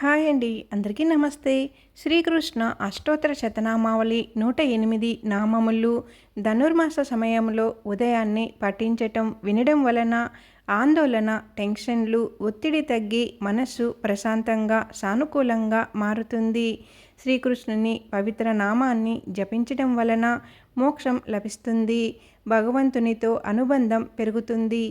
Hi అండి అందరికీ నమస్తే. శ్రీకృష్ణ అష్టోత్తర శతనామావళి నూట ఎనిమిది నామములు ధనుర్మాస సమయంలో ఉదయాన్నే పఠించటం వినడం వలన ఆందోళన టెన్షన్లు ఒత్తిడి తగ్గి మనస్సు ప్రశాంతంగా సానుకూలంగా మారుతుంది. శ్రీకృష్ణుని పవిత్ర నామాన్ని జపించడం వలన మోక్షం లభిస్తుంది. భగవంతునితో అనుబంధం పెరుగుతుంది.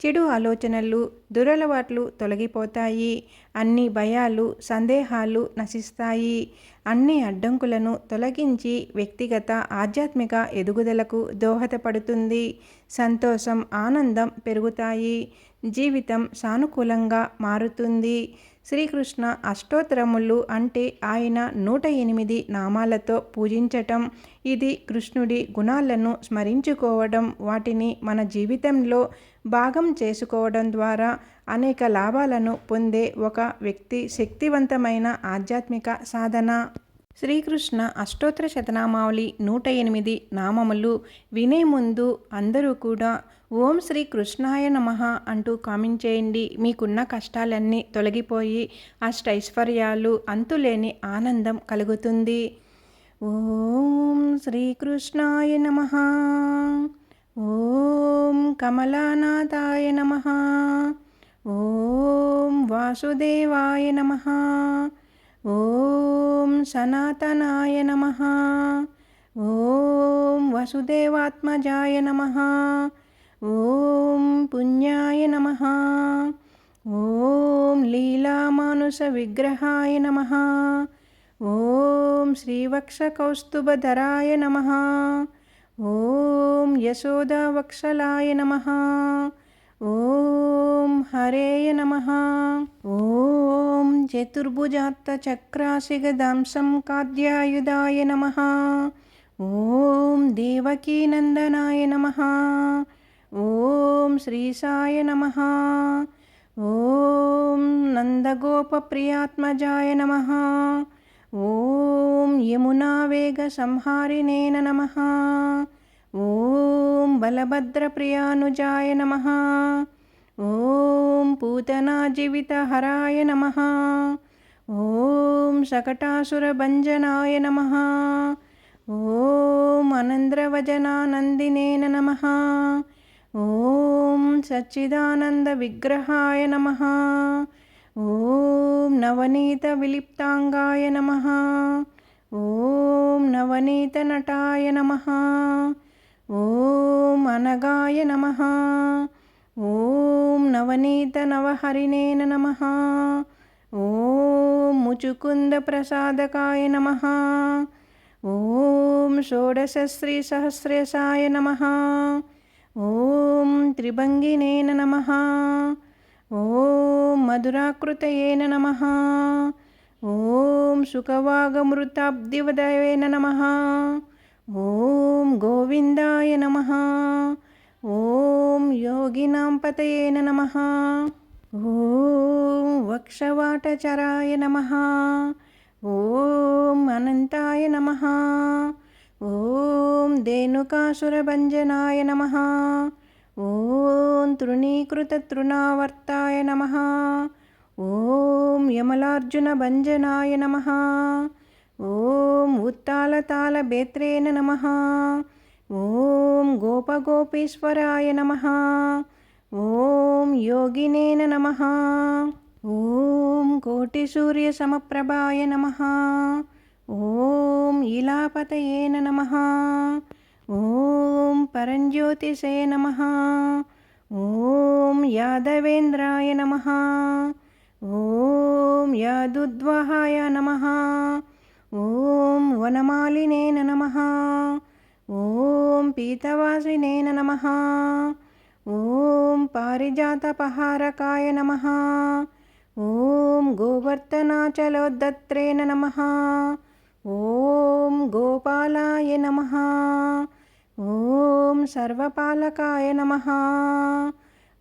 చెడు ఆలోచనలు దురలవాట్లు తొలగిపోతాయి. అన్ని భయాలు సందేహాలు నశిస్తాయి. అన్ని అడ్డంకులను తొలగించి వ్యక్తిగత ఆధ్యాత్మిక ఎదుగుదలకు దోహదపడుతుంది. సంతోషం ఆనందం పెరుగుతాయి. జీవితం సానుకూలంగా మారుతుంది. శ్రీకృష్ణ అష్టోత్తరములు అంటే ఆయన నూట ఎనిమిది నామాలతో పూజించటం. ఇది కృష్ణుడి గుణాలను స్మరించుకోవడం. వాటిని మన జీవితంలో భాగం చేసుకోవడం ద్వారా అనేక లాభాలను పొందే ఒక వ్యక్తి శక్తివంతమైన ఆధ్యాత్మిక సాధన. శ్రీకృష్ణ అష్టోత్తర శతనామావళి నూట ఎనిమిది నామములు వినే ముందు అందరూ కూడా ఓం శ్రీ కృష్ణాయ నమ అంటూ కామెంట్ చేయండి. మీకున్న కష్టాలన్నీ తొలగిపోయి అష్టైశ్వర్యాలు అంతులేని ఆనందం కలుగుతుంది. ఓం శ్రీకృష్ణాయ నమ. ఓం కమలానాథాయ నమ. ఓం వాసుదేవాయ నమ. ఓం సనాతనాయ నమ. ఓం వసుదేవాత్మజాయ నమ. ఓం పుణ్యాయ నమ. ఓం లీలామానుష విగ్రహాయ నమ. ఓం శ్రీవక్షకౌస్తుభధరాయ నమ. ఓం యశోదావక్షలాయ నమ. ఓం హరేయ నమ. ఓం చతుర్భుజాత్తచక్రాశిగదాంసం కాద్యాయుధాయ నమ. ఓం దేవకీనందనాయ నమ. ఓం శ్రీసాయ నమ. ఓం నందగోపప్రియాత్మజాయ నమ. ఓం యమునావేగసంహారిణేన నమ. ఓం బలభద్రప్రియానుజాయ నమ. ఓం పూతనాజీవితహరాయ నమ. ఓం శకటాసురభంజనాయ నమ. ఓం అనంద్రవజనానందినేన నమ. ఓం సచ్చిదానందవిగ్రహాయ నమ. ఓం నవనీతవిలిప్తాంగాయ నమ. ఓం నవనీతనటాయ నమ. ఓం అనగాయ నమ. ఓం నవనీత నవహరినేన నమ. ఓం ముచుకుంద ప్రసాదకాయ నమ. ఓం షోడశశ్రీసహస్రసాయ నమ. ఓం త్రిభంగినేన నమ. ఓం మధురాకృతయేన నమ. ఓం సుఖవాగమృతాబ్దివదయేన నమ. ఓం గోవిందాయ నమ. ఓం యోగినాం పతయేన నమ. ఓం వక్షవాటచరాయ నమ. ఓం అనంతాయ నమ. ఓం ధేనుకాసురభంజనాయ నమ. ఓం తృణీకృతతృణావర్తాయ నమ. ఓం యమలార్జునభంజనాయ నమ. ఓం ఉత్తాల తాళ ఉత్తాలతాళభేత్రేణ నమ. ఓం గోపగోపీశ్వరాయ నమ. ఓం యోగినేన నమ. ఓం కోటిసూర్యసమప్రభాయ నమ. ఓం ఇలాపతయేన నమ. ఓం పరంజ్యోతిషే నమ. ఓం యాదవేంద్రాయ నమ. ఓం యాదుద్వహాయ నమ. ఓం వనమాలినేన నమ. ఓం పీతవాసినేన నమ. ఓం పారిజాతపహారకాయ నమ. ఓం గోవర్ధనాచలోద్దత్రేణ నమ. ఓం గోపాలాయ నమ. ఓం సర్వపాలకాయ నమ.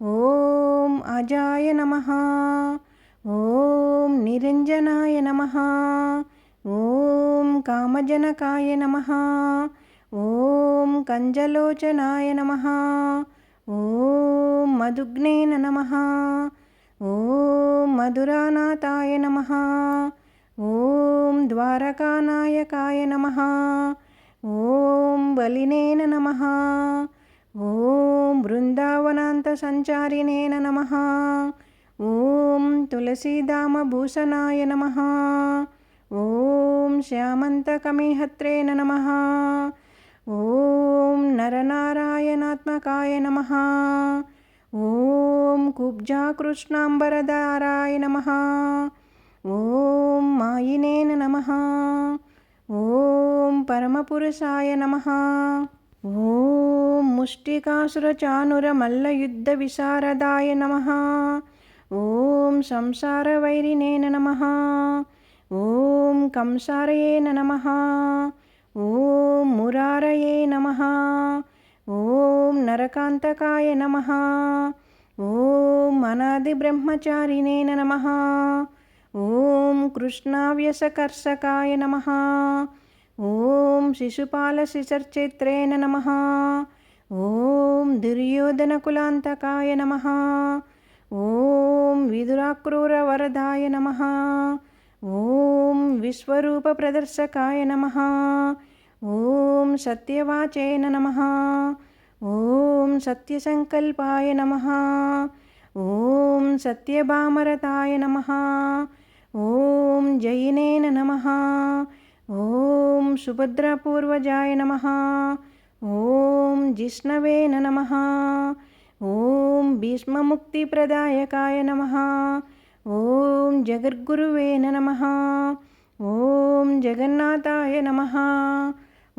ఓం అజాయ నమ. ఓం నిరంజనాయ నమ. ఓం కామజనకాయ నమ. ఓం కంజలోచనాయ నమ. ఓం మధుగ్నేన నమ. ఓం మధురానాథాయ నమ. ఓం ద్వారకానాయకాయ నమ. ఓం బలినేన నమ. ఓం బృందావనాంత సంచారినేన నమ. ఓం తులసీదామభూషణాయ నమ. ఓం శ్యామంతకమిహత్రేణ నమ. ఓం నరనారాయణాత్మకాయ నమ. ఓం కుబ్జాకృష్ణాంబరదారాయ నమ. ఓం మాయినేన నమ. ఓం పరమపురుషాయ నమ. ఓం ముష్టికాసురచానురమల్లయుద్ధవిశారదాయ నమ. ఓం సంసారవైరినేన నమ. ఓం కంసారయే నమ. ఓం మురారయే నమ. ఓం నరకాంతకాయ నమ. ఓం అనాది అనాదిబ్రహ్మచారిణేన నమ. ఓం కృష్ణావ్యసకర్షకాయ నమ. ఓం శిశుపాలశిశర్చేత్రేణ నమ. ఓం దుర్యోధనకులాంతకాయ నమ. ఓం విదురాక్రూరవరదాయ నమ. ఓం విశ్వరూప ప్రదర్శకాయ నమ. ఓం సత్యవాచేన నమ. ఓం సత్యసంకల్పాయ నమ. ఓం సత్యభామరతాయ నమ. ఓం జయినేన నమ. ఓం సుభద్రపూర్వజాయ నమ. ఓం జిష్ణవేన నమ. ఓం భీష్మముక్తిప్రదాయకాయ నమ. ఓం జగద్గురువే నమ. ఓం జగన్నాథాయ నమ.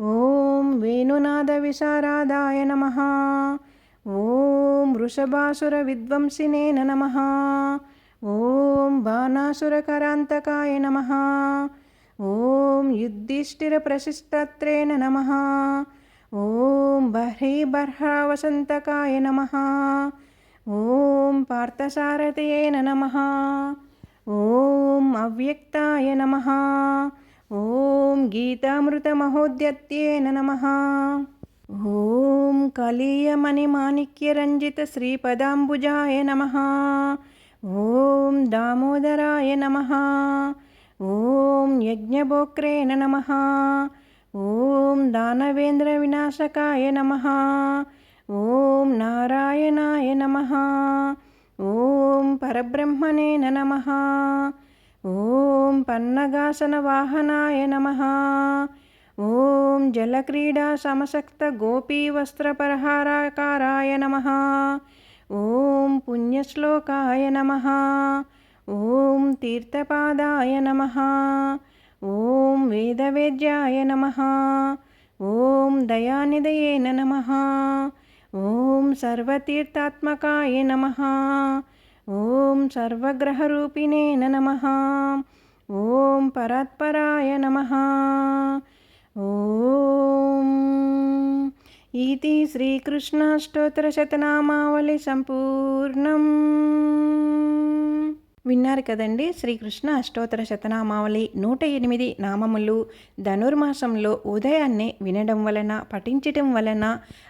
ఓం వేణునాథ వేణునాదవిశారాదాయ నమ. ఓం వృషభాసుర వృషభాసురవిద్వంసినేన నమ. ఓం బాణాసురకరాంతకాయ నమ. ఓం యుద్ధిష్ఠిర యుధిష్ఠిరప్రశిష్టత్రేణ నమ. ఓం బహ్రీ బర్హీబర్హావసంతకాయ నమ. ఓం నమ ఓం అవ్యక్తాయ నమ ఓం గీతామృతమహోద్యత్యేన నమ ఓం కలీయమణిమాణిక్యరంజితశ్రీపదాంబుజాయ నమ ఓం దామోదరాయ నమ ఓం యజ్ఞభోక్రేణ నమ ఓం దానవేంద్ర వినాశకాయ నమ ఓం నారాయణాయ నమ ఓం పరబ్రహ్మణే నమ. ఓం పన్నగాసన వాహనాయ నమ. ఓం జలక్రీడా సమసక్త గోపీవస్త్రపరహారాకారాయ నమ. ఓం పుణ్యశ్లోకాయ నమ. ఓం తీర్థపాదాయ నమ. ఓం వేదవేద్యాయ నమ. ఓం దయానిదయేన నమ. ఓం సర్వతీర్థాత్మకాయ నమ. ఓం సర్వగ్రహరూపిణే నమ. ఓం పరాత్పరాయ నమ. ఓం ఇది శ్రీకృష్ణాష్టోత్తరశతనామావళి సంపూర్ణం. విన్నారు కదండి. శ్రీకృష్ణ అష్టోత్తర శతనామావళి నూట ఎనిమిది నామములు ధనుర్మాసంలో ఉదయాన్నే వినడం వలన పఠించటం వలన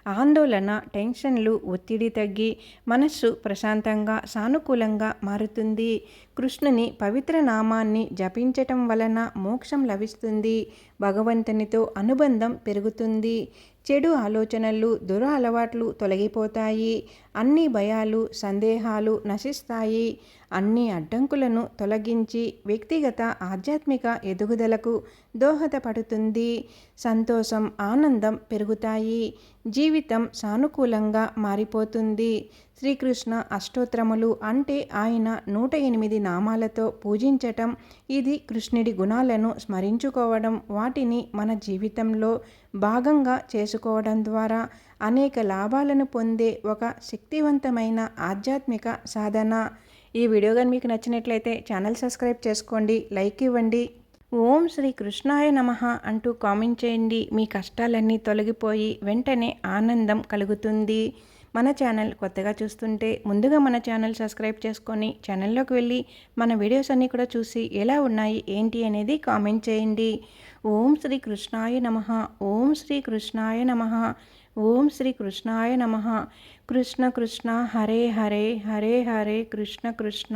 ఆందోళన టెన్షన్లు ఒత్తిడి తగ్గి మనస్సు ప్రశాంతంగా సానుకూలంగా మారుతుంది. కృష్ణుని పవిత్ర నామాన్ని జపించటం వలన మోక్షం లభిస్తుంది. భగవంతునితో అనుబంధం పెరుగుతుంది. చెడు ఆలోచనలు దుర అలవాట్లు తొలగిపోతాయి. అన్ని భయాలు సందేహాలు నశిస్తాయి. అన్ని అడ్డంకులను తొలగించి వ్యక్తిగత ఆధ్యాత్మిక ఎదుగుదలకు దోహదపడుతుంది సంతోషం ఆనందం పెరుగుతాయి. జీవితం సానుకూలంగా మారిపోతుంది. శ్రీకృష్ణ అష్టోత్తరములు అంటే ఆయన నూట ఎనిమిది నామాలతో పూజించటం ఇది కృష్ణుడి గుణాలను స్మరించుకోవడం వాటిని మన జీవితంలో భాగంగా చేసుకోవడం ద్వారా అనేక లాభాలను పొందే ఒక శక్తివంతమైన ఆధ్యాత్మిక సాధన. ఈ వీడియో కానీ మీకు నచ్చినట్లయితే ఛానల్ సబ్స్క్రైబ్ చేసుకోండి లైక్ ఇవ్వండి. ఓం శ్రీ కృష్ణాయ నమ అంటూ కామెంట్ చేయండి. మీ కష్టాలన్నీ తొలగిపోయి వెంటనే ఆనందం కలుగుతుంది. మన ఛానల్ కొత్తగా చూస్తుంటే ముందుగా మన ఛానల్ సబ్స్క్రైబ్ చేసుకొని ఛానల్లోకి వెళ్ళి మన వీడియోస్ అన్నీ కూడా చూసి ఎలా ఉన్నాయి ఏంటి అనేది కామెంట్ చేయండి. ఓం శ్రీ కృష్ణాయ నమ ఓం శ్రీ కృష్ణాయ నమ ఓం శ్రీ కృష్ణాయ నమ. కృష్ణ కృష్ణ హరే హరే హరే హరే కృష్ణ కృష్ణ.